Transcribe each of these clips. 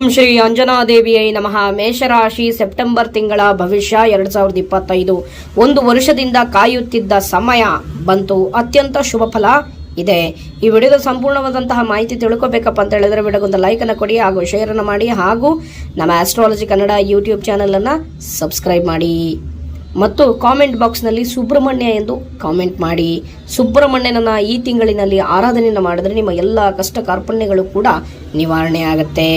ಶ್ರೀ ಅಂಜನಾದೇವಿಯೈ ನಮಃ. ಮೇಷರಾಶಿ ಸೆಪ್ಟೆಂಬರ್ ತಿಂಗಳ ಭವಿಷ್ಯ ಎರಡ್ ಸಾವಿರದ ಇಪ್ಪತ್ತೈದು. ಒಂದು ವರ್ಷದಿಂದ ಕಾಯುತ್ತಿದ್ದ ಸಮಯ ಬಂತು. ಅತ್ಯಂತ ಶುಭ ಫಲ ಇದೆ. ಈ ವಿಡಿಯೋದ ಸಂಪೂರ್ಣವಾದಂತಹ ಮಾಹಿತಿ ತಿಳ್ಕೋಬೇಕಪ್ಪ ಅಂತ ಹೇಳಿದ್ರೆ ವಿಡಿಯೋಗೊಂದು ಲೈಕ್ ಅನ್ನು ಕೊಡಿ ಹಾಗೂ ಶೇರ್ ಅನ್ನು ಮಾಡಿ ಹಾಗೂ ನಮ್ಮ ಆಸ್ಟ್ರಾಲಜಿ ಕನ್ನಡ ಯೂಟ್ಯೂಬ್ ಚಾನೆಲ್ ಅನ್ನ ಸಬ್ಸ್ಕ್ರೈಬ್ ಮಾಡಿ. ಮತ್ತು ಕಾಮೆಂಟ್ ಬಾಕ್ಸ್ನಲ್ಲಿ ಸುಬ್ರಹ್ಮಣ್ಯ ಎಂದು ಕಾಮೆಂಟ್ ಮಾಡಿ. ಸುಬ್ರಹ್ಮಣ್ಯನನ್ನ ಈ ತಿಂಗಳಿನಲ್ಲಿ ಆರಾಧನೆಯನ್ನು ಮಾಡಿದ್ರೆ ನಿಮ್ಮ ಎಲ್ಲ ಕಷ್ಟ ಕಾರ್ಪಣ್ಯಗಳು ಕೂಡ ನಿವಾರಣೆ ಆಗುತ್ತೆ.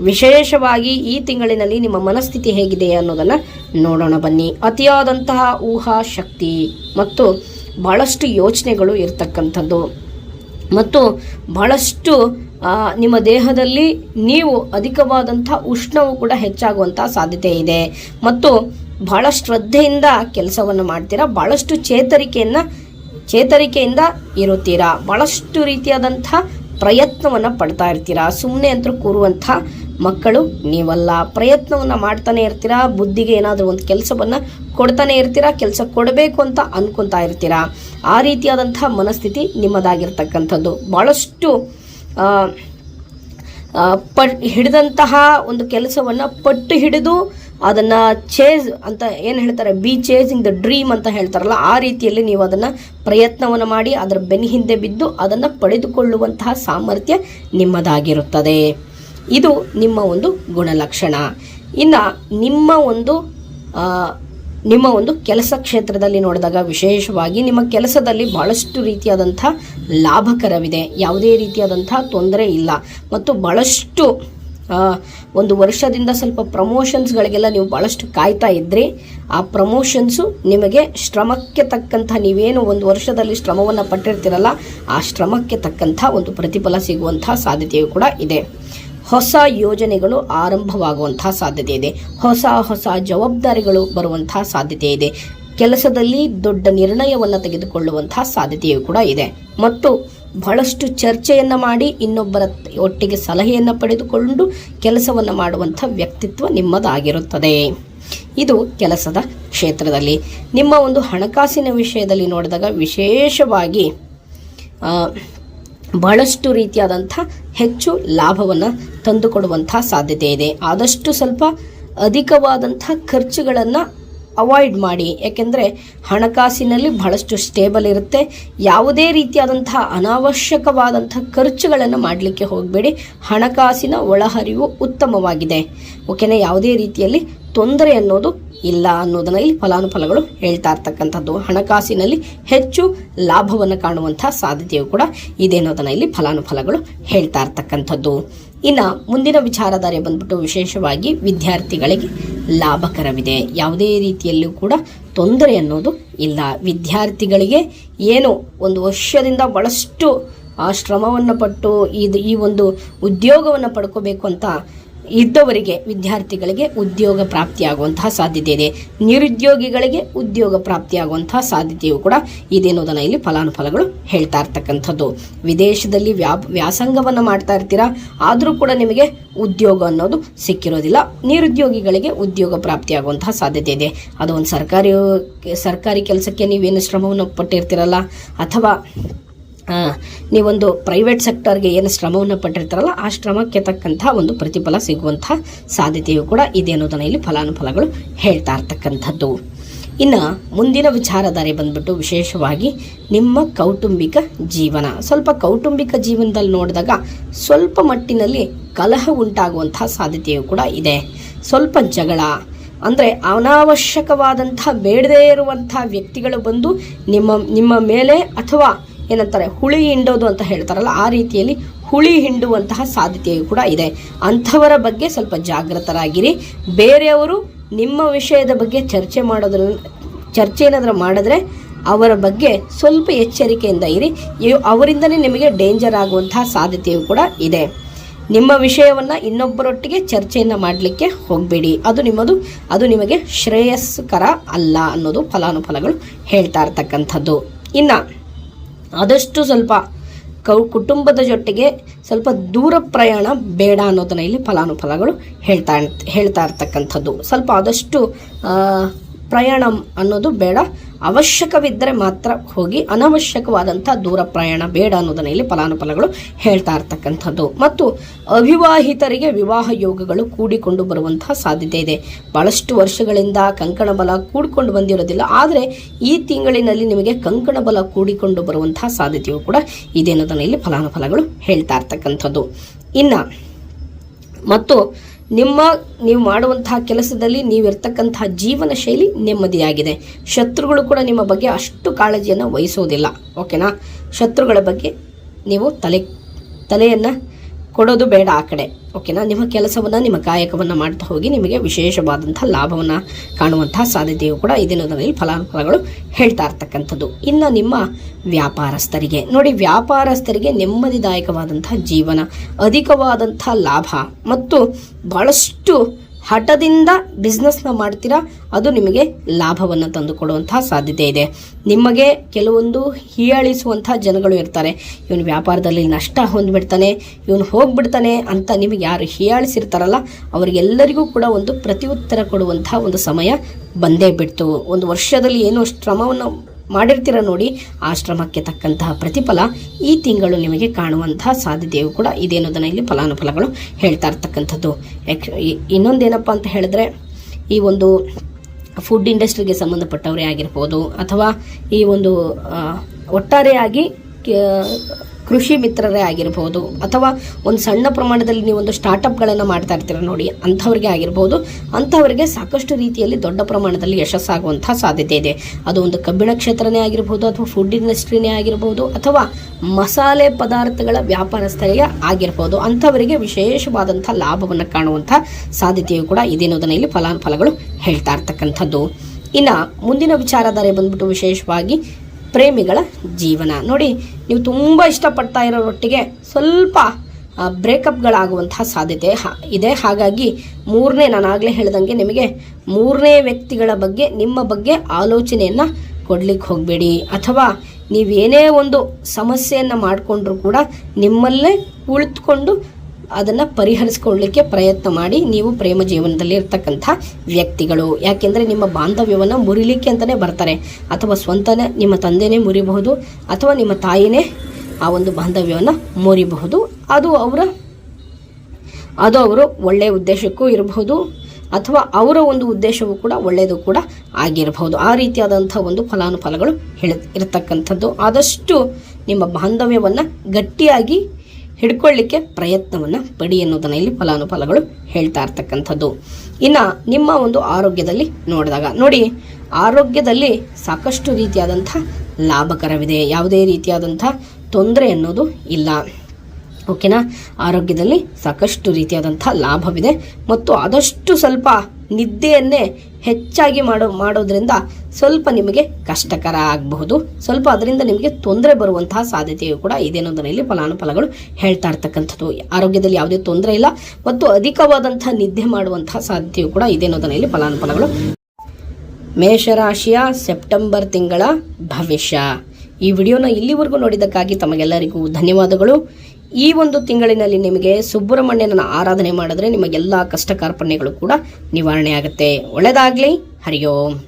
ವಿಶೇಷವಾಗಿ ಈ ತಿಂಗಳಿನಲ್ಲಿ ನಿಮ್ಮ ಮನಸ್ಥಿತಿ ಹೇಗಿದೆ ಅನ್ನೋದನ್ನ ನೋಡೋಣ ಬನ್ನಿ. ಅತಿಯಾದಂತಹ ಊಹಾ ಶಕ್ತಿ ಮತ್ತು ಬಹಳಷ್ಟು ಯೋಚನೆಗಳು ಇರತಕ್ಕಂಥದ್ದು. ಮತ್ತು ಬಹಳಷ್ಟು ನಿಮ್ಮ ದೇಹದಲ್ಲಿ ನೀವು ಅಧಿಕವಾದಂಥ ಉಷ್ಣವು ಕೂಡ ಹೆಚ್ಚಾಗುವಂಥ ಸಾಧ್ಯತೆ ಇದೆ. ಮತ್ತು ಬಹಳ ಶ್ರದ್ಧೆಯಿಂದ ಕೆಲಸವನ್ನು ಮಾಡ್ತೀರಾ, ಬಹಳಷ್ಟು ಚೇತರಿಕೆಯನ್ನ, ಚೇತರಿಕೆಯಿಂದ ಇರುತ್ತೀರಾ, ಬಹಳಷ್ಟು ರೀತಿಯಾದಂಥ ಪ್ರಯತ್ನವನ್ನು ಪಡ್ತಾ ಇರ್ತೀರಾ ಸುಮ್ಮನೆ ಅಂತೂ ಕೂರುವಂಥ ಮಕ್ಕಳು, ನೀವೆಲ್ಲ ಪ್ರಯತ್ನವನ್ನು ಮಾಡ್ತಾನೆ ಇರ್ತೀರಾ? ಬುದ್ಧಿಗೆ ಏನಾದರೂ ಒಂದು ಕೆಲಸವನ್ನು ಕೊಡ್ತಾನೆ ಇರ್ತೀರಾ? ಕೆಲಸ ಕೊಡಬೇಕು ಅಂತ ಅನ್ಕೊಂತಾ ಇರ್ತೀರಾ? ಆ ರೀತಿಯಾದಂಥ ಮನಸ್ಥಿತಿ ನಿಮ್ಮದಾಗಿರ್ತಕ್ಕಂಥದ್ದು. ಭಾಳಷ್ಟು ಪಟ್, ಹಿಡಿದಂತಹ ಒಂದು ಕೆಲಸವನ್ನು ಪಟ್ಟು ಹಿಡಿದು ಅದನ್ನು ಚೇಸ್ ಅಂತ ಏನು ಹೇಳ್ತಾರೆ? ಬಿ ಚೇಸಿಂಗ್ ದ ಡ್ರೀಮ್ ಅಂತ ಹೇಳ್ತಾರಲ್ಲ, ಆ ರೀತಿಯಲ್ಲಿ ನೀವು ಅದನ್ನು ಪ್ರಯತ್ನವನ್ನು ಮಾಡಿ, ಅದರ ಬೆನ್ನ ಹಿಂದೆ ಬಿದ್ದು ಅದನ್ನು ಪಡೆದುಕೊಳ್ಳುವಂತಹ ಸಾಮರ್ಥ್ಯ ನಿಮ್ಮದಾಗಿರುತ್ತದೆ. ಇದು ನಿಮ್ಮ ಒಂದು ಗುಣಲಕ್ಷಣ. ಇನ್ನು ನಿಮ್ಮ ಒಂದು ನಿಮ್ಮ ಒಂದು ಕೆಲಸ ಕ್ಷೇತ್ರದಲ್ಲಿ ನೋಡಿದಾಗ ವಿಶೇಷವಾಗಿ ನಿಮ್ಮ ಕೆಲಸದಲ್ಲಿ ಬಹಳಷ್ಟು ರೀತಿಯಾದಂಥ ಲಾಭಕರವಿದೆ. ಯಾವುದೇ ರೀತಿಯಾದಂಥ ತೊಂದರೆ ಇಲ್ಲ. ಮತ್ತು ಬಹಳಷ್ಟು ಒಂದು ವರ್ಷದಿಂದ ಸ್ವಲ್ಪ ಪ್ರಮೋಷನ್ಸ್ಗಳಿಗೆಲ್ಲ ನೀವು ಭಾಳಷ್ಟು ಕಾಯ್ತಾ ಇದ್ರಿ ಆ ಪ್ರಮೋಷನ್ಸು ನಿಮಗೆ ಶ್ರಮಕ್ಕೆ ತಕ್ಕಂಥ, ನೀವೇನು ಒಂದು ವರ್ಷದಲ್ಲಿ ಶ್ರಮವನ್ನು ಪಟ್ಟಿರ್ತೀರಲ್ಲ, ಆ ಶ್ರಮಕ್ಕೆ ತಕ್ಕಂಥ ಒಂದು ಪ್ರತಿಫಲ ಸಿಗುವಂಥ ಸಾಧ್ಯತೆಯು ಕೂಡ ಇದೆ. ಹೊಸ ಯೋಜನೆಗಳು ಆರಂಭವಾಗುವಂತಹ ಸಾಧ್ಯತೆ ಇದೆ. ಹೊಸ ಹೊಸ ಜವಾಬ್ದಾರಿಗಳು ಬರುವಂತಹ ಸಾಧ್ಯತೆ ಇದೆ. ಕೆಲಸದಲ್ಲಿ ದೊಡ್ಡ ನಿರ್ಣಯವನ್ನು ತೆಗೆದುಕೊಳ್ಳುವಂತಹ ಸಾಧ್ಯತೆಯೂ ಕೂಡ ಇದೆ. ಮತ್ತು ಬಹಳಷ್ಟು ಚರ್ಚೆಯನ್ನ ಮಾಡಿ ಇನ್ನೊಬ್ಬರ ಒಟ್ಟಿಗೆ ಸಲಹೆಯನ್ನು ಪಡೆದುಕೊಂಡು ಕೆಲಸವನ್ನು ಮಾಡುವಂಥ ವ್ಯಕ್ತಿತ್ವ ನಿಮ್ಮದಾಗಿರುತ್ತದೆ. ಇದು ಕೆಲಸದ ಕ್ಷೇತ್ರದಲ್ಲಿ. ನಿಮ್ಮ ಒಂದು ಹಣಕಾಸಿನ ವಿಷಯದಲ್ಲಿ ನೋಡಿದಾಗ ವಿಶೇಷವಾಗಿ ಬಹಳಷ್ಟು ರೀತಿಯಾದಂಥ ಹೆಚ್ಚು ಲಾಭವನ್ನು ತಂದುಕೊಡುವಂಥ ಸಾಧ್ಯತೆ ಇದೆ. ಆದಷ್ಟು ಸ್ವಲ್ಪ ಅಧಿಕವಾದಂಥ ಖರ್ಚುಗಳನ್ನು ಅವಾಯ್ಡ್ ಮಾಡಿ. ಯಾಕೆಂದರೆ ಹಣಕಾಸಿನಲ್ಲಿ ಬಹಳಷ್ಟು ಸ್ಟೇಬಲ್ ಇರುತ್ತೆ. ಯಾವುದೇ ರೀತಿಯಾದಂಥ ಅನಾವಶ್ಯಕವಾದಂಥ ಖರ್ಚುಗಳನ್ನು ಮಾಡಲಿಕ್ಕೆ ಹೋಗಬೇಡಿ. ಹಣಕಾಸಿನ ಒಳಹರಿವು ಉತ್ತಮವಾಗಿದೆ. ಓಕೆನಾ? ಯಾವುದೇ ರೀತಿಯಲ್ಲಿ ತೊಂದರೆ ಅನ್ನೋದು ಇಲ್ಲ ಅನ್ನೋದನ್ನು ಇಲ್ಲಿ ಫಲಾನುಫಲಗಳು ಹೇಳ್ತಾ ಇರ್ತಕ್ಕಂಥದ್ದು. ಹಣಕಾಸಿನಲ್ಲಿ ಹೆಚ್ಚು ಲಾಭವನ್ನು ಕಾಣುವಂಥ ಸಾಧ್ಯತೆಯು ಕೂಡ ಇದೆ ಅನ್ನೋದನ್ನ ಇಲ್ಲಿ ಫಲಾನುಫಲಗಳು ಹೇಳ್ತಾ ಇರ್ತಕ್ಕಂಥದ್ದು. ಇನ್ನು ಮುಂದಿನ ವಿಚಾರಧಾರೆ ಬಂದ್ಬಿಟ್ಟು ವಿಶೇಷವಾಗಿ ವಿದ್ಯಾರ್ಥಿಗಳಿಗೆ ಲಾಭಕರವಿದೆ. ಯಾವುದೇ ರೀತಿಯಲ್ಲೂ ಕೂಡ ತೊಂದರೆ ಅನ್ನೋದು ಇಲ್ಲ. ವಿದ್ಯಾರ್ಥಿಗಳಿಗೆ ಏನು ಒಂದು ವರ್ಷದಿಂದ ಬಹಳಷ್ಟು, ಆ ಶ್ರಮವನ್ನು ಪಟ್ಟು ಇದು ಈ ಒಂದು ಉದ್ಯೋಗವನ್ನು ಪಡ್ಕೋಬೇಕು ಅಂತ ಇದ್ದವರಿಗೆ, ವಿದ್ಯಾರ್ಥಿಗಳಿಗೆ ಉದ್ಯೋಗ ಪ್ರಾಪ್ತಿಯಾಗುವಂತಹ ಸಾಧ್ಯತೆ ಇದೆ ನಿರುದ್ಯೋಗಿಗಳಿಗೆ ಉದ್ಯೋಗ ಪ್ರಾಪ್ತಿಯಾಗುವಂತಹ ಸಾಧ್ಯತೆಯು ಕೂಡ ಇದೆ ಅನ್ನೋದನ್ನ ಇಲ್ಲಿ ಫಲಾನುಫಲಗಳು ಹೇಳ್ತಾ ಇರ್ತಕ್ಕಂಥದ್ದು. ವಿದೇಶದಲ್ಲಿ ವ್ಯಾಪ್, ವ್ಯಾಸಂಗವನ್ನು ಮಾಡ್ತಾ ಇರ್ತೀರಾ? ಆದರೂ ಕೂಡ ನಿಮಗೆ ಉದ್ಯೋಗ ಅನ್ನೋದು ಸಿಕ್ಕಿರೋದಿಲ್ಲ. ನಿರುದ್ಯೋಗಿಗಳಿಗೆ ಉದ್ಯೋಗ ಪ್ರಾಪ್ತಿಯಾಗುವಂತಹ ಸಾಧ್ಯತೆ ಇದೆ ಅದು ಒಂದು ಸರ್ಕಾರಿ ಸರ್ಕಾರಿ ಕೆಲಸಕ್ಕೆ ನೀವೇನು ಶ್ರಮವನ್ನು ಪಟ್ಟಿರ್ತೀರಲ್ಲ? ಅಥವಾ ನೀವೊಂದು ಪ್ರೈವೇಟ್ ಸೆಕ್ಟರ್ಗೆ ಏನು ಶ್ರಮವನ್ನು ಪಟ್ಟಿರ್ತಾರಲ್ಲ, ಆ ಶ್ರಮಕ್ಕೆ ತಕ್ಕಂಥ ಒಂದು ಪ್ರತಿಫಲ ಸಿಗುವಂಥ ಸಾಧ್ಯತೆಯು ಕೂಡ ಇದೆ ಅನ್ನೋದನ್ನು ಇಲ್ಲಿ ಫಲಾನುಫಲಗಳು ಹೇಳ್ತಾ ಇರ್ತಕ್ಕಂಥದ್ದು. ಇನ್ನು ಮುಂದಿನ ವಿಚಾರಧಾರೆ ಬಂದ್ಬಿಟ್ಟು ವಿಶೇಷವಾಗಿ ನಿಮ್ಮ ಕೌಟುಂಬಿಕ ಜೀವನ. ಸ್ವಲ್ಪ ಕೌಟುಂಬಿಕ ಜೀವನದಲ್ಲಿ ನೋಡಿದಾಗ ಸ್ವಲ್ಪ ಮಟ್ಟಿನಲ್ಲಿ ಕಲಹ ಉಂಟಾಗುವಂಥ ಸಾಧ್ಯತೆಯು ಕೂಡ ಇದೆ. ಸ್ವಲ್ಪ ಜಗಳ, ಅಂದರೆ ಅನಾವಶ್ಯಕವಾದಂಥ ಬೇಡದೇ ಇರುವಂಥ ವ್ಯಕ್ತಿಗಳು ಬಂದು ನಿಮ್ಮ ನಿಮ್ಮ ಮೇಲೆ ಅಥವಾ ಏನಂತಾರೆ, ಹುಳಿ ಹಿಂಡೋದು ಅಂತ ಹೇಳ್ತಾರಲ್ಲ, ಆ ರೀತಿಯಲ್ಲಿ ಹುಳಿ ಹಿಂಡುವಂತಹ ಸಾಧ್ಯತೆಯು ಕೂಡ ಇದೆ. ಅಂಥವರ ಬಗ್ಗೆ ಸ್ವಲ್ಪ ಜಾಗೃತರಾಗಿರಿ ಬೇರೆಯವರು ನಿಮ್ಮ ವಿಷಯದ ಬಗ್ಗೆ ಚರ್ಚೆ ಮಾಡೋದ್ರ, ಚರ್ಚೆ ಏನಾದರೂ ಮಾಡಿದ್ರೆ ಅವರ ಬಗ್ಗೆ ಸ್ವಲ್ಪ ಎಚ್ಚರಿಕೆಯಿಂದ ಇರಿ. ಅವರಿಂದನೇ ನಿಮಗೆ ಡೇಂಜರ್ ಆಗುವಂತಹ ಸಾಧ್ಯತೆಯು ಕೂಡ ಇದೆ. ನಿಮ್ಮ ವಿಷಯವನ್ನು ಇನ್ನೊಬ್ಬರೊಟ್ಟಿಗೆ ಚರ್ಚೆಯನ್ನು ಮಾಡಲಿಕ್ಕೆ ಹೋಗಬೇಡಿ. ಅದು ನಿಮ್ಮದು, ಅದು ನಿಮಗೆ ಶ್ರೇಯಸ್ಕರ ಅಲ್ಲ ಅನ್ನೋದು ಫಲಾನುಫಲಗಳು ಹೇಳ್ತಾ ಇರ್ತಕ್ಕಂಥದ್ದು. ಇನ್ನು ಆದಷ್ಟು ಸ್ವಲ್ಪ ಕೌ ಕುಟುಂಬದ ಜೊತೆಗೆ ಸ್ವಲ್ಪ ದೂರ ಪ್ರಯಾಣ ಬೇಡ ಅನ್ನೋದನ್ನ ಇಲ್ಲಿ ಫಲಾನುಫಲಗಳು ಹೇಳ್ತಾ ಹೇಳ್ತಾ ಇರ್ತಕ್ಕಂಥದ್ದು. ಸ್ವಲ್ಪ ಆದಷ್ಟು ಪ್ರಯಾಣ ಅನ್ನೋದು ಬೇಡ. ಅವಶ್ಯಕವಿದ್ದರೆ ಮಾತ್ರ ಹೋಗಿ ಅನವಶ್ಯಕವಾದಂಥ ದೂರ ಪ್ರಯಾಣ ಬೇಡ ಅನ್ನೋದನ್ನ ಇಲ್ಲಿ ಫಲಾನುಫಲಗಳು ಹೇಳ್ತಾ ಇರ್ತಕ್ಕಂಥದ್ದು. ಮತ್ತು ಅವಿವಾಹಿತರಿಗೆ ವಿವಾಹ ಯೋಗಗಳು ಕೂಡಿಕೊಂಡು ಬರುವಂತಹ ಸಾಧ್ಯತೆ ಇದೆ. ಬಹಳಷ್ಟು ವರ್ಷಗಳಿಂದ ಕಂಕಣ ಬಲ ಕೂಡಿಕೊಂಡು ಬಂದಿರೋದಿಲ್ಲ. ಆದರೆ ಈ ತಿಂಗಳಿನಲ್ಲಿ ನಿಮಗೆ ಕಂಕಣ ಬಲ ಕೂಡಿಕೊಂಡು ಬರುವಂತಹ ಸಾಧ್ಯತೆಯು ಕೂಡ ಇದೆ ಅನ್ನೋದನ್ನ ಇಲ್ಲಿ ಫಲಾನುಫಲಗಳು ಹೇಳ್ತಾ ಇರ್ತಕ್ಕಂಥದ್ದು. ಇನ್ನ, ಮತ್ತು ನಿಮ್ಮ, ನೀವು ಮಾಡುವಂತಹ ಕೆಲಸದಲ್ಲಿ ನೀವಿರ್ತಕ್ಕಂತಹ ಜೀವನ ಶೈಲಿ ನೆಮ್ಮದಿಯಾಗಿದೆ. ಶತ್ರುಗಳು ಕೂಡ ನಿಮ್ಮ ಬಗ್ಗೆ ಅಷ್ಟು ಕಾಳಜಿಯನ್ನು ವಹಿಸೋದಿಲ್ಲ. ಓಕೆನಾ ಶತ್ರುಗಳ ಬಗ್ಗೆ ನೀವು ತಲೆ, ತಲೆಯನ್ನು ಕೊಡೋದು ಬೇಡ ಆ ಕಡೆ. ಓಕೆನಾ ನಿಮ್ಮ ಕೆಲಸವನ್ನು, ನಿಮ್ಮ ಕಾಯಕವನ್ನು ಮಾಡ್ತಾ ಹೋಗಿ ನಿಮಗೆ ವಿಶೇಷವಾದಂಥ ಲಾಭವನ್ನು ಕಾಣುವಂತಹ ಸಾಧ್ಯತೆಯು ಕೂಡ ಈ ದಿನದಲ್ಲಿ ಫಲಾನುಫಲಗಳು ಹೇಳ್ತಾ ಇರ್ತಕ್ಕಂಥದ್ದು. ಇನ್ನು ನಿಮ್ಮ ವ್ಯಾಪಾರಸ್ಥರಿಗೆ. ನೋಡಿ, ವ್ಯಾಪಾರಸ್ಥರಿಗೆ ನೆಮ್ಮದಿದಾಯಕವಾದಂತಹ ಜೀವನ, ಅಧಿಕವಾದಂಥ ಲಾಭ ಮತ್ತು ಬಹಳಷ್ಟು ಹಠದಿಂದ ಬಿಸ್ನೆಸ್ನ ಮಾಡ್ತೀರಾ, ಅದು ನಿಮಗೆ ಲಾಭವನ್ನು ತಂದುಕೊಡುವಂತಹ ಸಾಧ್ಯತೆ ಇದೆ. ನಿಮಗೆ ಕೆಲವೊಂದು ಹೀಯಾಳಿಸುವಂತಹ ಜನಗಳು ಇರ್ತಾರೆ. ಇವನು ವ್ಯಾಪಾರದಲ್ಲಿ ನಷ್ಟ ಹೊಂದ್ಬಿಡ್ತಾನೆ, ಇವನು ಹೋಗ್ಬಿಡ್ತಾನೆ ಅಂತ ನಿಮಗೆ ಯಾರು ಹೀಯಾಳಿಸಿರ್ತಾರಲ್ಲ, ಅವರಿಗೆಲ್ಲರಿಗೂ ಕೂಡ ಒಂದು ಪ್ರತಿಯುತ್ತರ ಕೊಡುವಂತಹ ಒಂದು ಸಮಯ ಬಂದೇ ಬಿಡ್ತು. ಒಂದು ವರ್ಷದಲ್ಲಿ ಏನು ಶ್ರಮವನ್ನು ಮಾಡಿರ್ತೀರ ನೋಡಿ. ಆಶ್ರಮಕ್ಕೆ ಶ್ರಮಕ್ಕೆ ತಕ್ಕಂತಹ ಪ್ರತಿಫಲ ಈ ತಿಂಗಳು ನಿಮಗೆ ಕಾಣುವಂತಹ ಸಾಧ್ಯತೆಯು ಕೂಡ ಇದೆ ಅನ್ನೋದನ್ನ ಇಲ್ಲಿ ಫಲಾನುಫಲಗಳು ಹೇಳ್ತಾ ಇರ್ತಕ್ಕಂಥದ್ದು. ಯಾಕೆ ಇನ್ನೊಂದೇನಪ್ಪ ಅಂತ ಹೇಳಿದ್ರೆ, ಈ ಒಂದು ಫುಡ್ ಇಂಡಸ್ಟ್ರಿಗೆ ಸಂಬಂಧಪಟ್ಟವರೇ ಆಗಿರ್ಬೋದು ಅಥವಾ ಈ ಒಂದು ಒಟ್ಟಾರೆಯಾಗಿ ಕೃಷಿ ಮಿತ್ರರೇ ಆಗಿರ್ಬೋದು ಅಥವಾ ಒಂದು ಸಣ್ಣ ಪ್ರಮಾಣದಲ್ಲಿ ನೀವು ಒಂದು ಸ್ಟಾರ್ಟಪ್ಗಳನ್ನು ಮಾಡ್ತಾ ಇರ್ತೀರ ನೋಡಿ, ಅಂಥವ್ರಿಗೆ ಆಗಿರ್ಬೋದು. ಅಂಥವರಿಗೆ ಸಾಕಷ್ಟು ರೀತಿಯಲ್ಲಿ ದೊಡ್ಡ ಪ್ರಮಾಣದಲ್ಲಿ ಯಶಸ್ಸಾಗುವಂತಹ ಸಾಧ್ಯತೆ ಇದೆ. ಅದು ಒಂದು ಕಬ್ಬಿಣ ಕ್ಷೇತ್ರನೇ ಆಗಿರ್ಬೋದು ಅಥವಾ ಫುಡ್ ಇಂಡಸ್ಟ್ರಿನೇ ಆಗಿರ್ಬೋದು ಅಥವಾ ಮಸಾಲೆ ಪದಾರ್ಥಗಳ ವ್ಯಾಪಾರಸ್ಥರಿಗೆ ಆಗಿರ್ಬೋದು. ಅಂಥವರಿಗೆ ವಿಶೇಷವಾದಂಥ ಲಾಭವನ್ನು ಕಾಣುವಂಥ ಸಾಧ್ಯತೆಯು ಕೂಡ ಇದೆ ಇಲ್ಲಿ ಫಲಾನುಫಲಗಳು ಹೇಳ್ತಾ ಇರ್ತಕ್ಕಂಥದ್ದು. ಇನ್ನು ಮುಂದಿನ ವಿಚಾರಧಾರೆ ಬಂದ್ಬಿಟ್ಟು ವಿಶೇಷವಾಗಿ ಪ್ರೇಮಿಗಳ ಜೀವನ. ನೋಡಿ, ನೀವು ತುಂಬ ಇಷ್ಟಪಡ್ತಾ ಇರೋರೊಟ್ಟಿಗೆ ಸ್ವಲ್ಪ ಬ್ರೇಕಪ್ಗಳಾಗುವಂತಹ ಸಾಧ್ಯತೆ ಇದೆ. ಹಾಗಾಗಿ ಮೂರನೇ ನಾನು ಆಗಲೇ ಹೇಳ್ದಂಗೆ ನಿಮಗೆ ಮೂರನೇ ವ್ಯಕ್ತಿಗಳ ಬಗ್ಗೆ, ನಿಮ್ಮ ಬಗ್ಗೆ ಆಲೋಚನೆಯನ್ನು ಕೊಡ್ಲಿಕ್ಕೆ ಹೋಗಬೇಡಿ. ಅಥವಾ ನೀವೇನೇ ಒಂದು ಸಮಸ್ಯೆಯನ್ನು ಮಾಡಿಕೊಂಡ್ರೂ ಕೂಡ ನಿಮ್ಮಲ್ಲೇ ಕುಳಿತುಕೊಂಡು ಅದನ್ನು ಪರಿಹರಿಸ್ಕೊಳ್ಳಿಕ್ಕೆ ಪ್ರಯತ್ನ ಮಾಡಿ ನೀವು ಪ್ರೇಮ ಜೀವನದಲ್ಲಿ ಇರ್ತಕ್ಕಂಥ ವ್ಯಕ್ತಿಗಳು. ಯಾಕೆಂದರೆ ನಿಮ್ಮ ಬಾಂಧವ್ಯವನ್ನು ಮುರಿಲಿಕ್ಕೆ ಅಂತಲೇ ಬರ್ತಾರೆ. ಅಥವಾ ಸ್ವಂತನೇ ನಿಮ್ಮ ತಂದೆಯೇ ಮುರಿಬಹುದು, ಅಥವಾ ನಿಮ್ಮ ತಾಯಿನೇ ಆ ಒಂದು ಬಾಂಧವ್ಯವನ್ನು ಮುರಿಬಹುದು. ಅದು ಅವರ, ಅದು ಅವರು ಒಳ್ಳೆಯ ಉದ್ದೇಶಕ್ಕೂ ಇರಬಹುದು, ಅಥವಾ ಅವರ ಒಂದು ಉದ್ದೇಶವೂ ಕೂಡ ಒಳ್ಳೆಯದು ಕೂಡ ಆಗಿರಬಹುದು. ಆ ರೀತಿಯಾದಂಥ ಒಂದು ಫಲಾನುಫಲಗಳು ಹೇಳ, ಇರತಕ್ಕಂಥದ್ದು. ಆದಷ್ಟು ನಿಮ್ಮ ಬಾಂಧವ್ಯವನ್ನು ಗಟ್ಟಿಯಾಗಿ ಹಿಡ್ಕೊಳ್ಳಿಕ್ಕೆ ಪ್ರಯತ್ನವನ್ನು ಪಡಿ ಅನ್ನೋದನ್ನ ಇಲ್ಲಿ ಫಲಾನುಫಲಗಳು ಹೇಳ್ತಾ ಇರ್ತಕ್ಕಂಥದ್ದು. ಇನ್ನು ನಿಮ್ಮ ಒಂದು ಆರೋಗ್ಯದಲ್ಲಿ ನೋಡಿದಾಗ, ನೋಡಿ, ಆರೋಗ್ಯದಲ್ಲಿ ಸಾಕಷ್ಟು ರೀತಿಯಾದಂಥ ಲಾಭಕರವಿದೆ. ಯಾವುದೇ ರೀತಿಯಾದಂಥ ತೊಂದರೆ ಅನ್ನೋದು ಇಲ್ಲ. ಓಕೆನಾ ಆರೋಗ್ಯದಲ್ಲಿ ಸಾಕಷ್ಟು ರೀತಿಯಾದಂಥ ಲಾಭವಿದೆ. ಮತ್ತು ಆದಷ್ಟು ಸ್ವಲ್ಪ ನಿದ್ದೆಯನ್ನೇ ಹೆಚ್ಚಾಗಿ ಮಾಡೋ, ಮಾಡೋದ್ರಿಂದ ಸ್ವಲ್ಪ ನಿಮಗೆ ಕಷ್ಟಕರ ಆಗಬಹುದು. ಸ್ವಲ್ಪ ಅದರಿಂದ ನಿಮಗೆ ತೊಂದರೆ ಬರುವಂತಹ ಸಾಧ್ಯತೆಯು ಕೂಡ ಇದೆ ಅನ್ನೋದನ್ನ ಇಲ್ಲಿ ಫಲಾನುಫಲಗಳು ಹೇಳ್ತಾ ಇರ್ತಕ್ಕಂಥದ್ದು. ಆರೋಗ್ಯದಲ್ಲಿ ಯಾವುದೇ ತೊಂದರೆ ಇಲ್ಲ, ಮತ್ತು ಅಧಿಕವಾದಂತಹ ನಿದ್ದೆ ಮಾಡುವಂತಹ ಸಾಧ್ಯತೆಯು ಕೂಡ ಇದೆ ಅನ್ನೋದನ್ನ ಇಲ್ಲಿ ಫಲಾನುಫಲಗಳು. ಮೇಷರಾಶಿಯ ಸೆಪ್ಟೆಂಬರ್ ತಿಂಗಳ ಭವಿಷ್ಯ. ಈ ವಿಡಿಯೋನ ಇಲ್ಲಿವರೆಗೂ ನೋಡಿದ್ದಕ್ಕಾಗಿ ತಮಗೆಲ್ಲರಿಗೂ ಧನ್ಯವಾದಗಳು. ಈ ಒಂದು ತಿಂಗಳಿನಲ್ಲಿ ನಿಮಗೆ ಸುಬ್ರಹ್ಮಣ್ಯನ ಆರಾಧನೆ ಮಾಡಿದ್ರೆ ನಿಮಗೆಲ್ಲ ಕಷ್ಟ ಕಾರ್ಪಣ್ಯಗಳು ಕೂಡ ನಿವಾರಣೆ ಆಗುತ್ತೆ. ಒಳ್ಳೆಯದಾಗಲಿ ಹರಿ ಓಂ